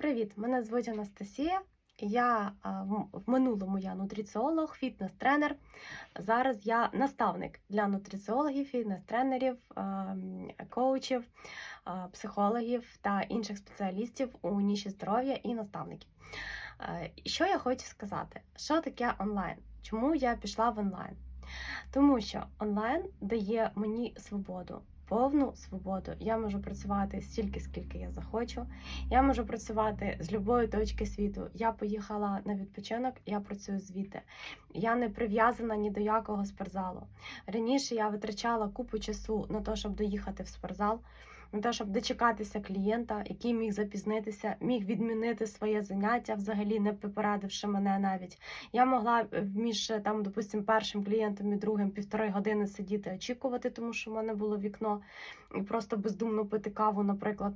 Привіт! Мене звуть Анастасія. Я в минулому я нутриціолог, фітнес-тренер. Зараз я наставник для нутриціологів, фітнес-тренерів, коучів, психологів та інших спеціалістів у ніші здоров'я і наставників. Що я хочу сказати? Що таке онлайн? Чому я пішла в онлайн? Тому що онлайн дає мені свободу, повну свободу. Я можу працювати стільки, скільки я захочу. Я можу працювати з будь-якої точки світу. Я поїхала на відпочинок, я працюю звідти. Я не прив'язана ні до якого спортзалу. Раніше я витрачала купу часу на те, щоб доїхати в спортзал, на те, щоб дочекатися клієнта, який міг запізнитися, міг відмінити своє заняття, взагалі не попередивши мене навіть. Я могла е, між е, там, допустим, першим клієнтом і другим півтори години сидіти, очікувати, тому що в мене було вікно, і просто бездумно пити каву, наприклад.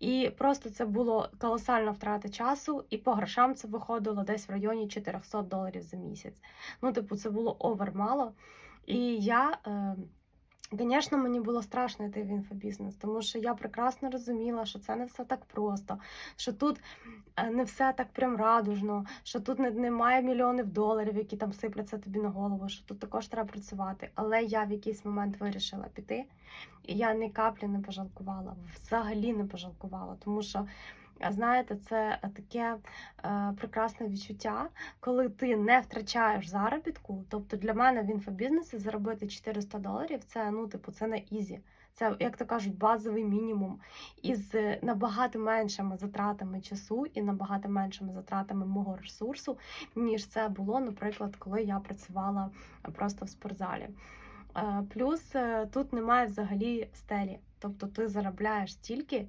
І просто це було колосальна втрата часу, і по грошам це виходило десь в районі 400 доларів за місяць. Ну, типу, це було овер мало. І я. Е, Звісно, мені було страшно йти в інфобізнес, тому що я прекрасно розуміла, що це не все так просто, що тут е, не все так прям радужно, що тут не- немає мільйонів доларів, які там сипляться тобі на голову, що тут також треба працювати. Але я в якийсь момент вирішила піти, і я ні каплі не пожалкувала, взагалі не пожалкувала, тому що. Знаєте, це таке е, прекрасне відчуття, коли ти не втрачаєш заробітку. Тобто для мене в інфобізнесі заробити 400 доларів це ну, типу, це на ізі. Це, як то кажуть, базовий мінімум із набагато меншими затратами часу і набагато меншими затратами мого ресурсу, ніж це було, наприклад, коли я працювала просто в спортзалі. Е, Плюс е, тут немає взагалі стелі. Тобто ти заробляєш стільки,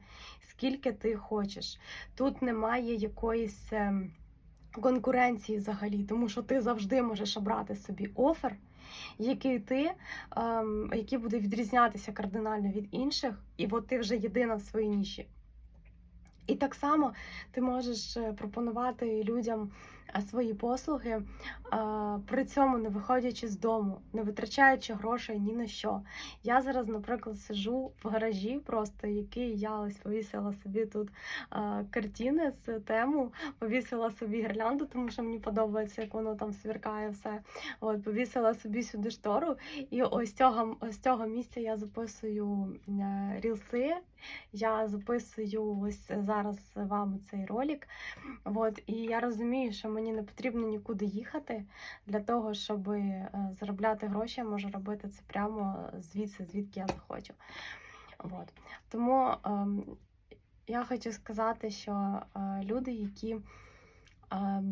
скільки ти хочеш. Тут немає якоїсь ем, конкуренції взагалі, тому що ти завжди можеш обрати собі офер, який ти, ем, який буде відрізнятися кардинально від інших, і от ти вже єдина в своїй ніші. І так само ти можеш е, пропонувати людям свої послуги, при цьому не виходячи з дому, не витрачаючи грошей ні на що. Я зараз, наприклад, сижу в гаражі, просто який я ось повісила собі тут картини з тему, повісила собі гірлянду, тому що мені подобається, як воно там сверкає все. От, повісила собі сюди штору, і ось цього, ось цього місця я записую е, рілси. Я записую ось зараз вам цей ролик. От, і я розумію, що мені не потрібно нікуди їхати для того, щоб е, заробляти гроші. Я можу робити це прямо звідси, звідки я захочу. От. Тому е, я хочу сказати, що е, люди, які е,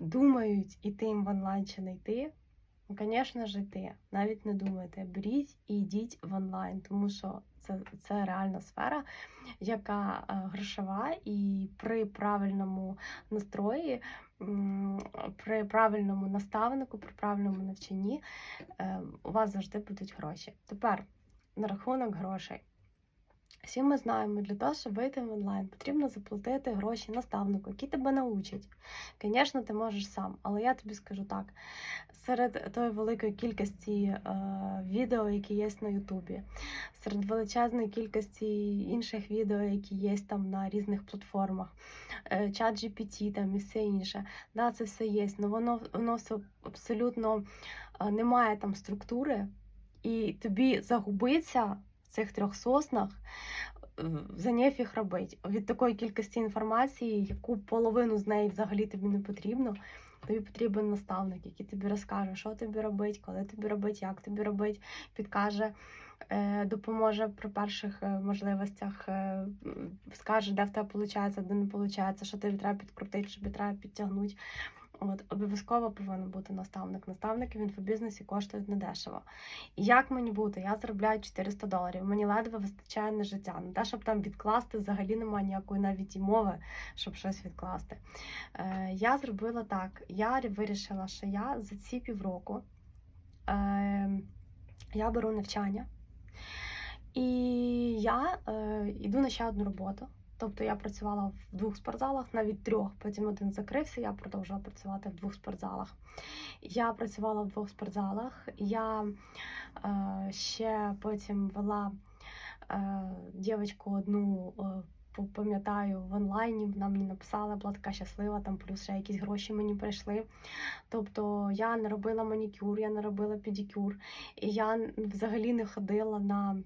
думають, іти їм в онлайн чи не йти, звісно ж, йти. Навіть не думайте, беріть і йдіть в онлайн, тому що це, це реальна сфера, яка е, грошова, і при правильному настрої, при правильному наставнику, при правильному навчанні е, у вас завжди будуть гроші. Тепер на рахунок грошей. Всі ми знаємо, для того, щоб вийти в онлайн, потрібно заплатити гроші наставнику, який тебе научить. Звісно, ти можеш сам, але я тобі скажу так: серед тої великої кількості е, відео, які є на Ютубі, серед величезної кількості інших відео, які є там на різних платформах, е, чат GPT там і все інше. Да, це все є, але воно, воно все абсолютно е, немає там структури, і тобі загубиться цих трьох соснах. е, За нефіг робить від такої кількості інформації, яку половину з неї взагалі тобі не потрібно. Тобі потрібен наставник, який тобі розкаже, що тобі робити, коли тобі робити, як тобі робити, підкаже, е, допоможе при перших е, можливостях, скаже, де в тебе виходить, де не виходить, що тобі треба підкрутити, що тобі треба підтягнути. От, обов'язково повинен бути наставник. Наставники в інфобізнесі коштують недешево. І як мені бути? Я заробляю 400 доларів. Мені ледве вистачає на життя. Не те, щоб там відкласти, взагалі немає ніякої навіть і мови, щоб щось відкласти. Е, я зробила так. Я вирішила, що я за ці півроку е, я беру навчання. І я е, йду на ще одну роботу. Тобто я працювала в двох спортзалах, навіть трьох. Потім один закрився, я продовжувала працювати в двох спортзалах. Я працювала в двох спортзалах. Я е, ще потім вела е, дівчинку одну е, пам'ятаю в онлайні, вона мені написала, була така щаслива, там плюс ще якісь гроші мені прийшли. Тобто я не робила манікюр, я не робила педикюр, і я взагалі не ходила на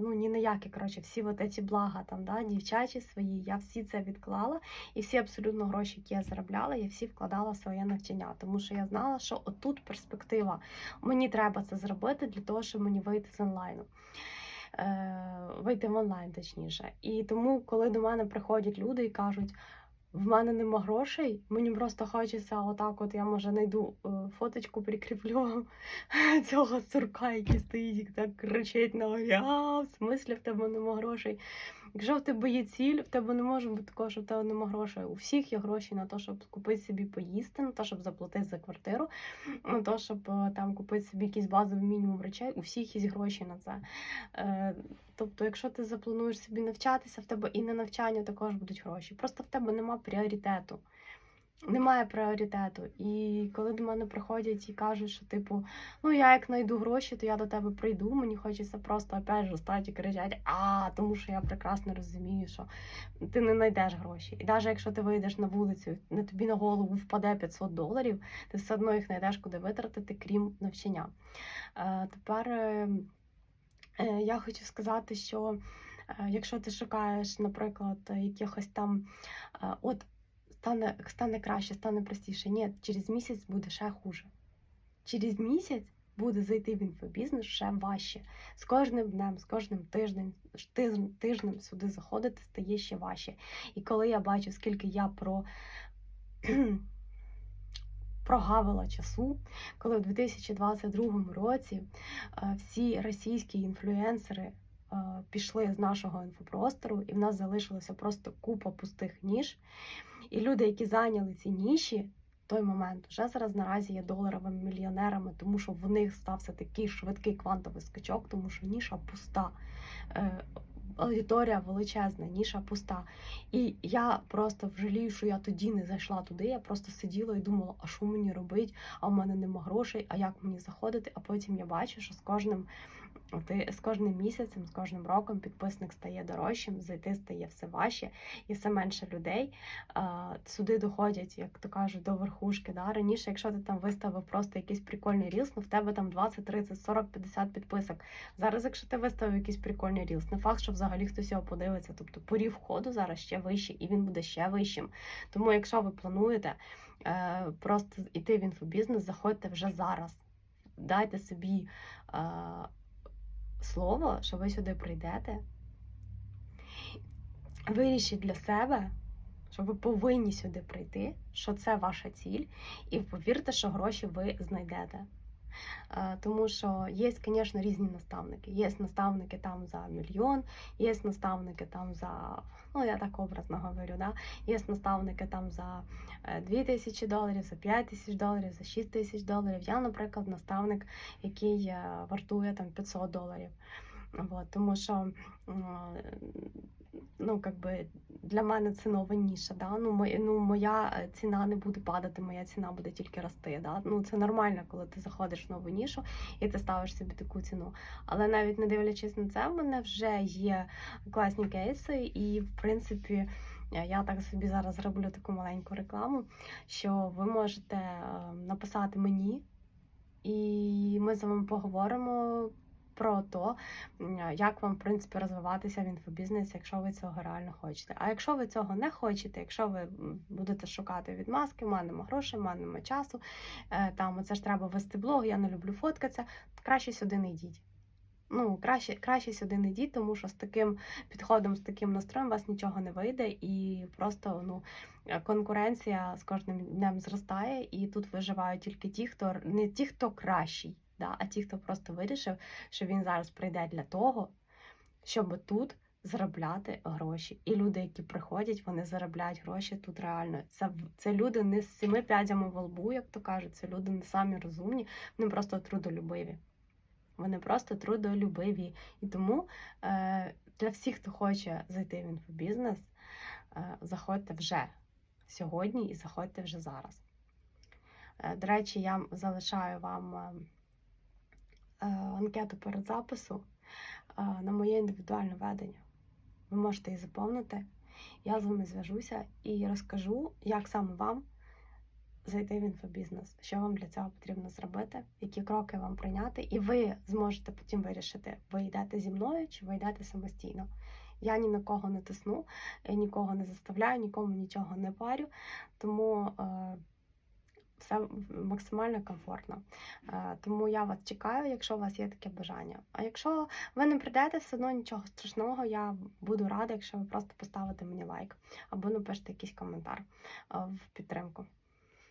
ну ні на які, коротше, всі от ці блага там, да, дівчачі свої, я всі це відклала, і всі абсолютно гроші, які я заробляла, я всі вкладала в своє навчання, тому що я знала, що отут перспектива. Мені треба це зробити для того, щоб мені вийти з онлайну. Е, вийти в онлайн, точніше. І тому, коли до мене приходять люди і кажуть, в мене нема грошей, мені просто хочеться отак, от я може знайду е, фоточку, прикріплю цього сурка, який стоїть і так кричить на а, в смислі в тебе нема грошей. Якщо в тебе є ціль, в тебе не може бути такого, що в тебе нема грошей. У всіх є гроші на те, щоб купити собі поїсти, на те, щоб заплатити за квартиру, на те, щоб е, там купити собі якийсь базовий мінімум речей. У всіх є гроші на це. Е, Тобто, якщо ти заплануєш собі навчатися, в тебе і на навчання також будуть гроші. Просто в тебе нема пріоритету. Немає пріоритету. І коли до мене приходять і кажуть, що типу, ну я як знайду гроші, то я до тебе прийду. Мені хочеться просто опять же стати і кричати, а тому що я прекрасно розумію, що ти не знайдеш гроші. І навіть якщо ти вийдеш на вулицю, на тобі на голову впаде 500 доларів, ти все одно їх знайдеш куди витратити, крім навчання. Е, тепер е, е, я хочу сказати, що якщо ти шукаєш, наприклад, якихось там е, от стане, стане краще, стане простіше. Ні, через місяць буде ще хуже. Через місяць буде зайти в інфобізнес ще важче. З кожним днем, з кожним тижнем, тижнем, сюди заходити стає ще важче. І коли я бачу, скільки я про. Прогавила часу, коли в 2022 році е, всі російські інфлюенсери е, пішли з нашого інфопростору, і в нас залишилося просто купа пустих ніж. І люди, які зайняли ці ніші, той момент вже зараз наразі є доларовими мільйонерами, тому що в них стався такий швидкий квантовий скачок, тому що ніша пуста. Е, Аудиторія величезна, ніша пуста. І я просто жалію, що я тоді не зайшла туди. Я просто сиділа і думала, а що мені робити, а в мене нема грошей, а як мені заходити? А потім я бачу, що з кожним ти з кожним місяцем, з кожним роком підписник стає дорожчим, зайти стає все важче і все менше людей. Сюди доходять, як то кажуть, до верхушки. Да? Раніше, якщо ти там виставив просто якийсь прикольний рілс, ну в тебе там 20, 30, 40, 50 підписок. Зараз, якщо ти виставив якийсь прикольний рілс, не факт, що взагалі хтось його подивиться. Тобто порів входу зараз ще вищий, і він буде ще вищим. Тому, якщо ви плануєте е, просто йти в інфобізнес, заходьте вже зараз. Дайте собі. Слово, що ви сюди прийдете, вирішіть для себе, що ви повинні сюди прийти, що це ваша ціль, і повірте, що гроші ви знайдете. Е, Тому що є, звісно, різні наставники. Є наставники там за мільйон, є наставники там за, ну я так образно говорю, да? є наставники там за 2 тисячі доларів, за 5 тисяч доларів, за 6 тисяч доларів. Я, наприклад, наставник, який е, вартує там 500 доларів. Вот, тому що ну, как би, для мене це нова ніша. Да? Ну, моя, ну, моя е, ціна не буде падати, моя ціна буде тільки рости. Да? Ну, це нормально, коли ти заходиш в нову нішу і ти ставиш собі таку ціну. Але навіть не дивлячись на це, в мене вже є класні кейси, і в принципі. Я так собі зараз зроблю таку маленьку рекламу, що ви можете е, написати мені, і ми з вами поговоримо про то, як вам в принципі розвиватися в інфобізнесі, якщо ви цього реально хочете. А якщо ви цього не хочете, якщо ви будете шукати відмазки, манемо грошей, манемо часу, е, там оце ж треба вести блог, я не люблю фоткатися, краще сюди не йдіть. Ну, краще краще сюди не йдіть, тому що з таким підходом, з таким настроєм вас нічого не вийде, і просто ну, конкуренція з кожним днем зростає, і тут виживають тільки ті, хто не ті, хто кращий да, а ті, хто просто вирішив, що він зараз прийде для того, щоб тут заробляти гроші. І люди, які приходять, вони заробляють гроші тут реально. Це це люди не з семи п'ядями в лбу, як то кажуть, це люди не самі розумні, вони просто трудолюбиві. Вони просто трудолюбиві. І тому е, для всіх, хто хоче зайти в інфобізнес, е, заходьте вже сьогодні і заходьте вже зараз. Е, до речі, я залишаю вам. Е, анкету перед запису е, на моє індивідуальне ведення. Ви можете її заповнити я з вами зв'яжуся і розкажу, як саме вам зайти в інфобізнес, що вам для цього потрібно зробити, які кроки вам прийняти, і ви зможете потім вирішити, ви йдете зі мною чи ви йдете самостійно. Я ні на кого не тисну, я нікого не заставляю, нікому нічого не парю, тому е, все максимально комфортно. Е, тому я вас чекаю, якщо у вас є таке бажання. А якщо ви не прийдете, все одно нічого страшного, я буду рада, якщо ви просто поставите мені лайк або напишете якийсь коментар е, в підтримку.